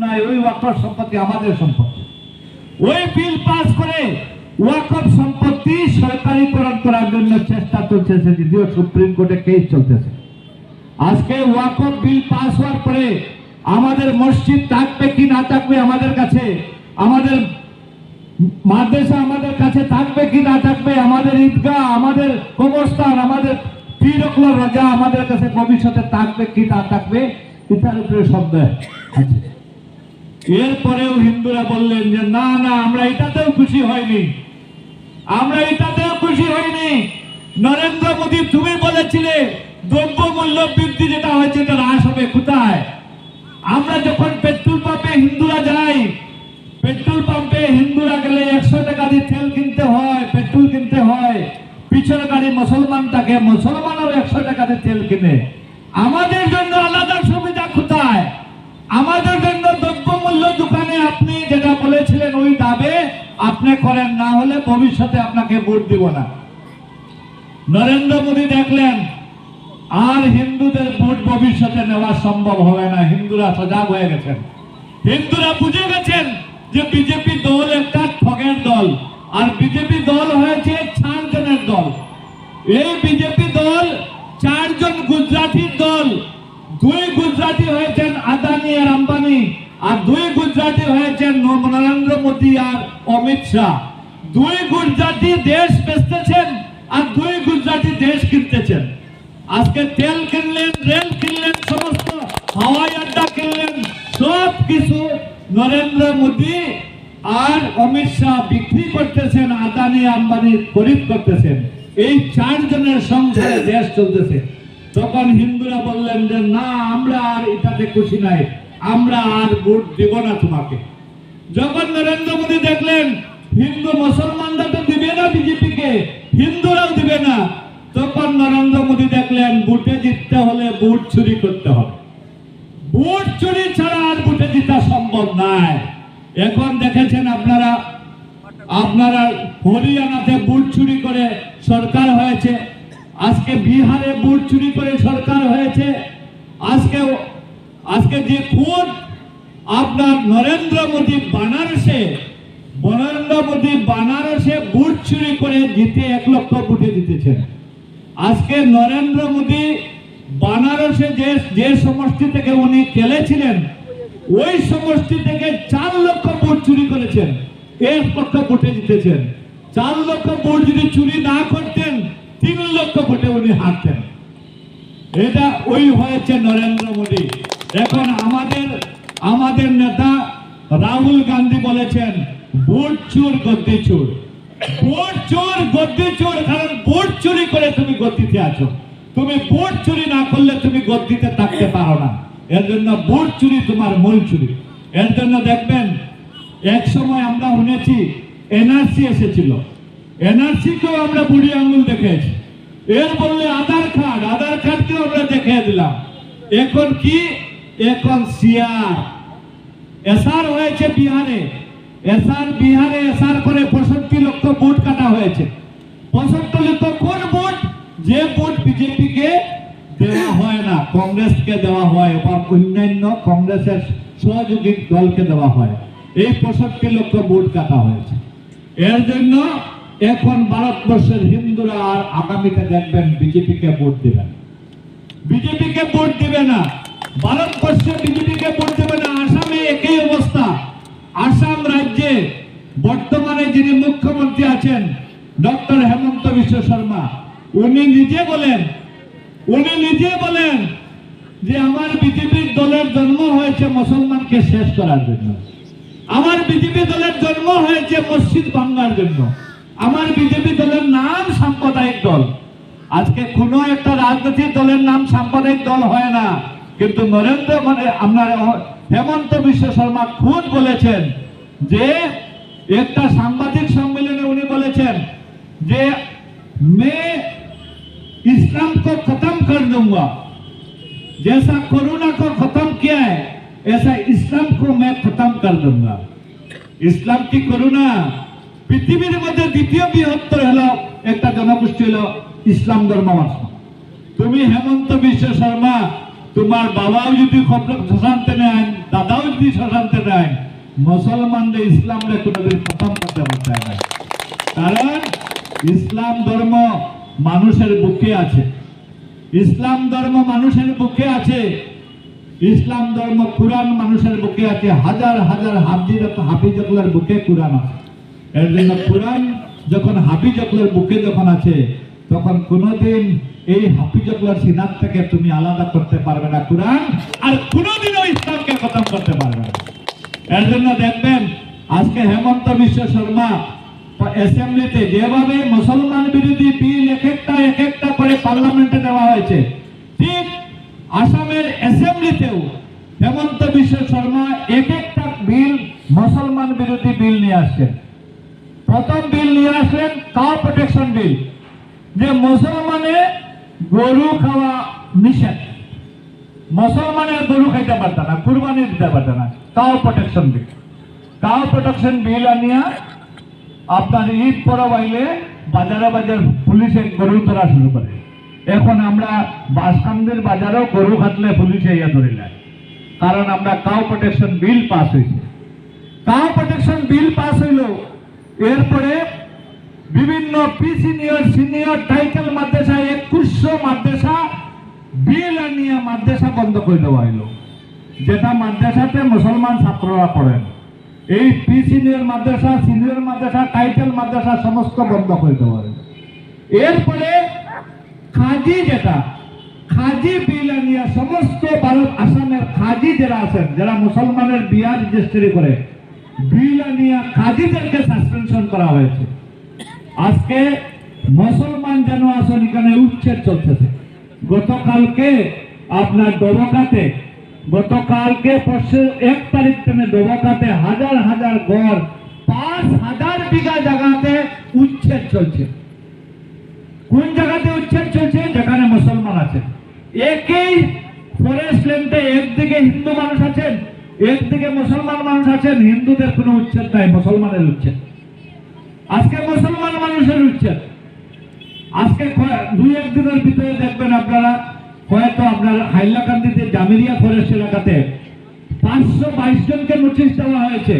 আমাদের আমাদের মসজিদ থাকবে কি না থাকবে আমাদের কাছে, আমাদের মাদ্রাসা আমাদের কাছে থাকবে কি না থাকবে, আমাদের ঈদগাহ, আমাদের কবরস্থান, আমাদের রাজা আমাদের কাছে ভবিষ্যতে থাকবে কি না থাকবে, এটার উপরে সন্দেহ আছে। এরপরেও হিন্দুরা বললেন যে, না না, আমরা এটাতেও খুশি হয়নি আমরা এটাতেও খুশি হয়নি নরেন্দ্র মোদী তুমি বলেছিলে দ্রব্য মূল্য বৃদ্ধি যেটা হয়েছে, এটা হ্রাস হবে কোথায়? আমরা যখন পেট্রোল পাম্পে হিন্দুরা যাই, পেট্রোল পাম্পে হিন্দুরা গেলে একশো টাকা দিয়ে তেল কিনতে হয়, পেট্রোল কিনতে হয়। পিছনে গাড়ি মুসলমান থাকে, মুসলমানও একশো টাকা দিয়ে তেল কিনে। আমাদের জন্য আলাদা সুবিধা কোথায়? আমাদের যেটা বলেছিলেন ওই দাবে আপনি করেন, না হলে ভবিষ্যতে আপনাকে ভোট দিব না। নরেন্দ্র মোদী দেখলেন, আর হিন্দুদের ভোট ভবিষ্যতে নেওয়া সম্ভব হবে না। হিন্দুরা সজাগ হয়ে গেছেন। হিন্দুরা বুঝে গেছেন যে বিজেপি দল একটা ঠগের দল, আর বিজেপি দল হয়েছে চারজনের দল। এই বিজেপি দল চারজন গুজরাটির দল, দুই গুজরাটি হয়েছেন আদানি আর আম্বানি। আর দুই গুজরাটি হয়েছেন নরেন্দ্র মোদী আর অমিত শাহ। দুই গুজরাটি দেশ বেচতেছেন আর দুই গুজরাটি দেশ কিনতেছেন। আজকে তেল কিনলেন, রেল কিনলেন, সমস্ত হাওয়াই আড্ডা কিনলেন, সব কিছু নরেন্দ্র মোদী আর অমিত শাহ বিক্রি করতেছেন, আদানি, আম্বানি খরিদ করতেছেন। এই চারজনের সংসারে দেশ চলতেছে। তখন হিন্দুরা বললেন যে, না, আমরা আর এটাতে খুশি নাই। আমরা আর ভোট দেব না তোমাকে। যখন নরেন্দ্র মোদী দেখলেন, হিন্দু মুসলমানরা তো দিবে না বিজেপিকে, হিন্দুরাও দিবে না। তখন নরেন্দ্র মোদী দেখলেন বুটে জিততে হলে বুট চুরি করতে হবে। বুট চুরি ছাড়া আর বুটে জিতা সম্ভব নাই এখন দেখেছেন আপনারা আপনারা হরিয়ানাতে বুট চুরি করে সরকার হয়েছে। আজকে বিহারে বুট চুরি করে সরকার হয়েছে। আজকে আজকে যে খুন আপনার নরেন্দ্র মোদী বানারসে, নরেন্দ্র মোদী বানারসে বুট চুরি করে জিতে এক লক্ষ বুটে জিতেছেন। আজকে নরেন্দ্র মোদী বানারসে যে যে সমষ্টি থেকে উনি খেলেছিলেন, ওই সমষ্টি থেকে চার লক্ষ ভোট চুরি করেছেন, এক লক্ষ ভোটে জিতেছেন। চার লক্ষ ভোট যদি চুরি না করতেন, তিন লক্ষ ভোটে উনি হারতেন। এটা ওই হয়েছে নরেন্দ্র মোদী। এখন আমাদের আমাদের নেতা রাহুল গান্ধী বলেছেন, ভোট চোর গদ্দি চোর। ভোট চোর গদ্দি চোর, কারণ ভোট চুরি করে তুমি গদ্দিতে আছো। তুমি ভোট চুরি না করলে তুমি গদ্দিতে থাকতে পারো না। এর জন্য ভোট চুরি তোমার মূল চুরি। এর জন্য দেখবেন, এক সময় আমরা শুনেছি এনআরসি এসেছিল। এনআরসিকেও আমরা বুড়ি আঙুল দেখেছি। এর বললে আধার কার্ড, আধার কার্ডকেও আমরা দেখিয়ে দিলাম। এখন কি? এখন সিয়ার এসআর হয়েছে বিহারে। এসআর বিহারে এসআর করে পঁয়ষট্টি লক্ষ ভোট কাটা হয়েছে। পঁয়ষট্টি লক্ষ কোন ভোট? যে ভোট বিজেপিকে দেওয়া হয় না, কংগ্রেসকে দেওয়া হয়, বা অন্যান্য কংগ্রেসের সহযোগী দলকে দেওয়া হয়। এই পঁয়ষট্টি লক্ষ ভোট কাটা হয়েছে। এর জন্য এখন ভারতবর্ষের হিন্দুরা আর আগামীতে দেখবেন বিজেপিকে ভোট দিবেন। বিজেপিকে ভোট দিবে না। ভারতবর্ষে বিজেপিকে ভোট দেবে না, আসামে একই অবস্থা। আসাম রাজ্যে বর্তমানে যিনি মুখ্যমন্ত্রী আছেন, ডক্টর হেমন্ত বিশ্ব শর্মা, উনি নিজে বলেন, উনি নিজে বলেন যে আমার বিজেপির দলের জন্ম হয়েছে মুসলমানকে শেষ করার জন্য। আমার বিজেপি দলের জন্ম হয়েছে মসজিদ ভাঙ্গার জন্য। আমার বিজেপি দলের নাম সাম্প্রদায়িক দল। আজকে কোন একটা রাজনৈতিক দলের নাম সাম্প্রদায়িক দল হয় না। কিন্তু নরেন্দ্র মানে আপনার হেমন্ত বিশ্ব শর্মা খুদ বলেছেন যে একটা সাংবাদিক সম্মেলনে উনি বলেছেন যে মে इस्लाम को खत्म कर दूंगा जैसा कोरोना को खत्म किया है ऐसा इस्लाम को मैं खत्म कर दूंगा ইসলাম কি করুণা পৃথিবীর মধ্যে দ্বিতীয় বৃহত্তর হলো একটা জনগোষ্ঠী হলো ইসলাম ধর্ম তুমি হেমন্ত বিশ্ব শর্মা তোমার বাবাও যদি শশান্তে নেন দাদাও যদি শশান্তে নেন মুসলমানদের ইসলামরে কোনোদিন খতম করতে পারতে না। কারণ ইসলাম ধর্ম মানুষের বুকে আছে। ইসলাম ধর্ম মানুষের বুকে আছে। ইসলাম ধর্ম কোরআন মানুষের বুকে আছে। হাজার হাজার হাফিজ হাফিজগুলোর বুকে কোরআন আছে। এর জন্য কোরআন যখন হাফিজগুলোর বুকে যখন আছে তখন কোনোদিন এই হাফিজগুলোর সিনার থেকে তুমি আলাদা করতে পারবে না, কোরআন, আর কোনোদিনও ইসলামকে খতম করতে পারবে না। এর জন্য দেখবেন, আজকে হেমন্ত বিশ্ব শর্মা অ্যাসেম্বলিতে যেভাবে মুসলমান বিরোধী বিল এক একটা এক একটা করে পার্লামেন্টে দেওয়া হয়েছে, ঠিক আসামের অ্যাসেম্বলিতেও হেমন্ত বিশ্ব শর্মা এক একটা বিল মুসলমান বিরোধী বিল নিয়ে আসছেন। প্রথম বিল নিয়ে আসলেন কাউ প্রোটেকশন বিল। যে মুসলমানে গরু খাওয়া নিষেধ। মুসলমানের গরু খাইতে পারত না, কুরবানি দিতে পারত না। Cow protection bill cow protection bill আনিয়া আপনার ঈদ পরব আইলে বাজারে বাজার পুলিশে গরু ধরা শুরু করে। এখন আমরা বাসকান্দের বাজারেও গরু খাটলে পুলিশে ইয়া ধরে নেয়। কারণ আমরা কাউ প্রোটেকশন বিল পাস হয়েছে কাউ প্রোটেকশন বিল পাস হইল, এরপরে বিভিন্ন পি সিনিয়র সিনিয়র টাইটেল মাদ্রাসা, একুশশো মাদ্রাসা বিলনিয়া মাদ্রাসা বন্ধ করে দেওয়া হইল। যেটা মাদ্রাসাতে মুসলমান ছাত্ররা পড়েন। এই পি সিনিয়র মাদ্রাসা সিনিয়র মাদ্রাসা টাইটেল মাদ্রাসা সমস্ত বন্ধ করে দেওয়া হইল। এরপরে খাজি যেটা খাজি বিল আনিয়া সমস্ত ভারত আসামের খাজি যারা আছেন, যারা মুসলমানের বিয়ার রেজিস্ট্রি করে বিল আনিয়া খাজিদেরকে সাসপেনশন করা হয়েছে। আজকে মুসলমান যেন আসন এখানে উচ্ছেদ চলতেছে। গতকালকে আপনার দবকাতে গতকালকে এক তারিখ থেকে দবকাতে হাজার হাজার গড় পাঁচ হাজার বিঘা জায়গাতে উচ্ছেদ চলছে। কোন জায়গাতে উচ্ছেদ চলছে? যেখানে মুসলমান আছে একই ফরেস্ট ল্যান্ডে একদিকে হিন্দু মানুষ আছেন, একদিকে মুসলমান মানুষ আছেন, হিন্দুদের কোনো উচ্ছেদ নাই, মুসলমানের উচ্ছেদ। আজকে মুসলমান মানুষের উচ্ছেদ। আজকে দুই একদিনের ভিতরে দেখবেন আপনারা, হয়তো আপনার হাইলাকান্দিতে জামিরিয়া ফরেস্ট এলাকাতে পাঁচশো বাইশ জনকে নোটিশ দেওয়া হয়েছে।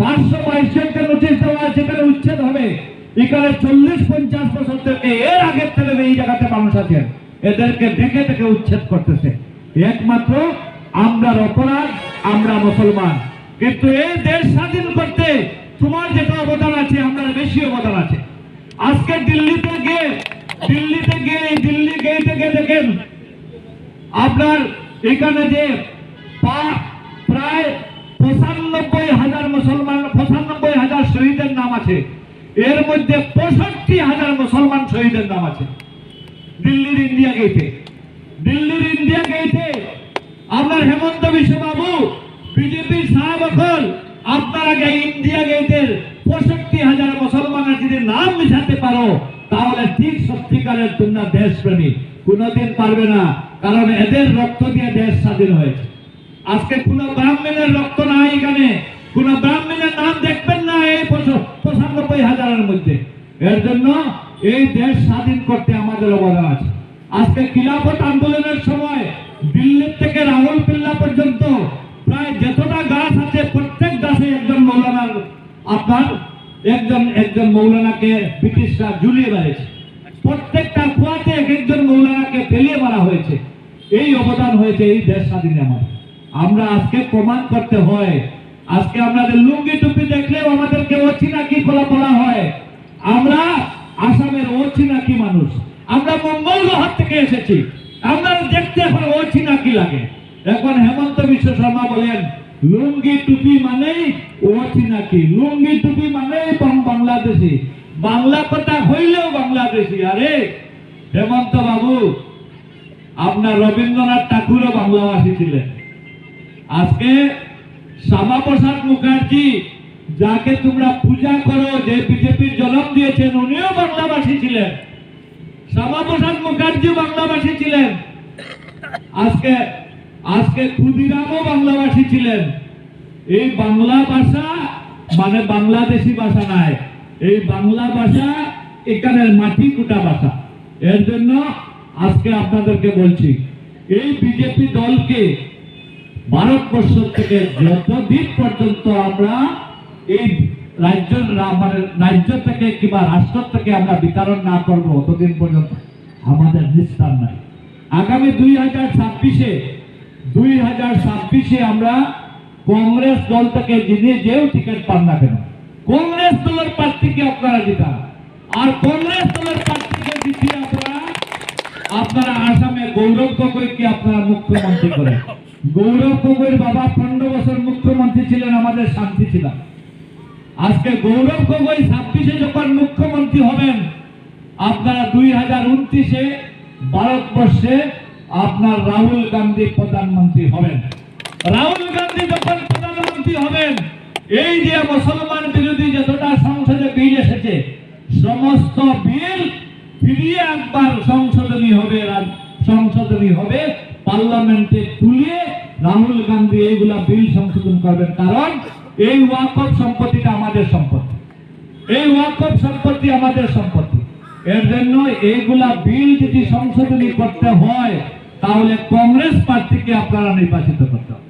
পাঁচশো বাইশ জনকে নোটিশ দেওয়া হয়েছে এখানে উচ্ছেদ হবে। এখানে চল্লিশ পঞ্চাশ বছর থেকে এর আগের থেকে এই জায়গাতে মানুষ আছেন। এদেরকে দেখে দেখে উচ্ছেদ করতেছে। একমাত্র আমরা অপরাধ, আমরা মুসলমান। কিন্তু এই দেশ স্বাধীন করতে তোমার যেটা অবদান আছে আমরা বেশি অবদান আছে। আজকে দিল্লিতে গিয়ে দিল্লিতে গিয়ে দিল্লি গেটে গিয়ে দেখেন, আপনার এখানে যে প্রায় পঁচানব্বই হাজার মুসলমান, পঁচানব্বই হাজার শহীদের নাম আছে। এর মধ্যে পঁয়ষট্টি হাজার মুসলমান শহীদের নাম আছে। দিল্লির ইন্ডিয়া গেটে দিল্লির ইন্ডিয়া গেটে আপনার হেমন্ত বিশ্ব বাবু বিজেপির সাহাবকল আপনার আগে ইন্ডিয়া গেটের পঁয়ষট্টি হাজার মুসলমানের যদি নাম মিশাতে পারো, তাহলে ঠিক সত্যিকারের তোমরা দেশপ্রেমী। কোনোদিন পারবে না, কারণ এদের রক্ত দিয়ে দেশ স্বাধীন হয়েছে। আজকে কোন ব্রাহ্মণের রক্ত নাই এখানে। কোন ব্রাহ্মণের নাম দেখবেন না এই পঁচানব্বই হাজারের মধ্যে। এর জন্য এই দেশ স্বাধীন করতে আমাদের অবদান আছে। আজকে খিলাফত আন্দোলনের সময় দিল্লির থেকে রাহুল পিল্লা পর্যন্ত প্রায় যতটা গাছ আছে গাছে একজন মৌলানার আপনার একজন একজন মৌলানাকে ব্রিটিশরা ঝুলিয়ে বেড়েছে প্রত্যেকটা কুয়াতে এক একজন মৌলানাকে ফেলিয়ে মারা হয়েছে। এই অবদান হয়েছে এই দেশ স্বাধীনে আমাদের আমরা আজকে প্রমাণ করতে হয়, আজকে আমাদের লুঙ্গি টুপি দেখলেও আমাদেরকে অচিনা কি খোলা বলা হয়। আমরা আসামের অচিনা কি মানুষ। আমরা মঙ্গল গ্রহ থেকে এসেছি। আমরা দেখতে এখন অচিনা কি লাগে। এখন হেমন্ত বিশ্ব শর্মা বলেন লুঙ্গি টুপি মানেই অচিনা কি লুঙ্গি টুপি মানেই বাংলাদেশি। বাংলা কথা হইলেও বাংলাদেশি, আরে হেমন্ত বাবু, আপনার রবীন্দ্রনাথ ঠাকুরও বাংলাভাষী ছিলেন। আজকে শ্যামাপ্রসাদ মুখার্জি, যাকে তোমরা পূজা করো, যে বিজেপির জন্ম দিয়েছেন, উনিও বাংলাভাষী ছিলেন। শ্যামাপ্রসাদ মুখার্জি বাংলাভাষী ছিলেন। আজকে আজকে ক্ষুদিরামও বাংলাভাষী ছিলেন। এই বাংলা ভাষা মানে বাংলাদেশি ভাষা নাই। এই বাংলা ভাষা এখানের মাটি কুটা ভাষা। এর জন্য আজকে আপনাদেরকে বলছি, এই বিজেপি দলকে ভারতবর্ষ থেকে যতদিন পর্যন্ত আমরা এই রাজ্য মানে রাজ্য থেকে কিংবা রাষ্ট্র থেকে আমরা বিতরণ না করব ততদিন পর্যন্ত আমাদের নিস্তার নাই। আগামী দুই হাজার ছাব্বিশে ছাব্বিশে আমরা কংগ্রেস দল থেকে যিনি যেও টিকিট পান না কেন? কংগ্রেস দলের প্রার্থীকে আপনারা জিতান? আর কংগ্রেস দলের প্রার্থীকে জিতিয়ে আপনারা আপনারা আসামে গৌরব গগৈকে আপনারা মুখ্যমন্ত্রী করেন? গৌরব গগৈর বাবা পনেরো বছর মুখ্যমন্ত্রী ছিলেন, আমাদের শান্তি ছিল আজকে গৌরব গগৈ ছাব্বিশে যখন মুখ্যমন্ত্রী হবেন, আপনারা দুই হাজার উনত্রিশে ভারতবর্ষে আপনার রাহুল গান্ধী প্রধানমন্ত্রী হবেন। রাহুল গান্ধী যখন প্রধানমন্ত্রী হবেন, এই যে মুসলমান বিরোধী যতটা সংসদে বিল এসেছে, সমস্ত বিল ফিরিয়ে একবার সংশোধনী হবে সংশোধনী হবে পার্লামেন্টে তুলে রাহুল গান্ধী এইগুলা বিল সংশোধন করবেন। কারণ এই ওয়াকফ সম্পত্তিটা আমাদের সম্পত্তি। এই ওয়াকফ সম্পত্তি আমাদের সম্পত্তি। এর জন্য এইগুলা বিল যদি সংশোধনী করতে হয় তাহলে কংগ্রেস প্রার্থীকে আপনারা নির্বাচিত করতে হবে।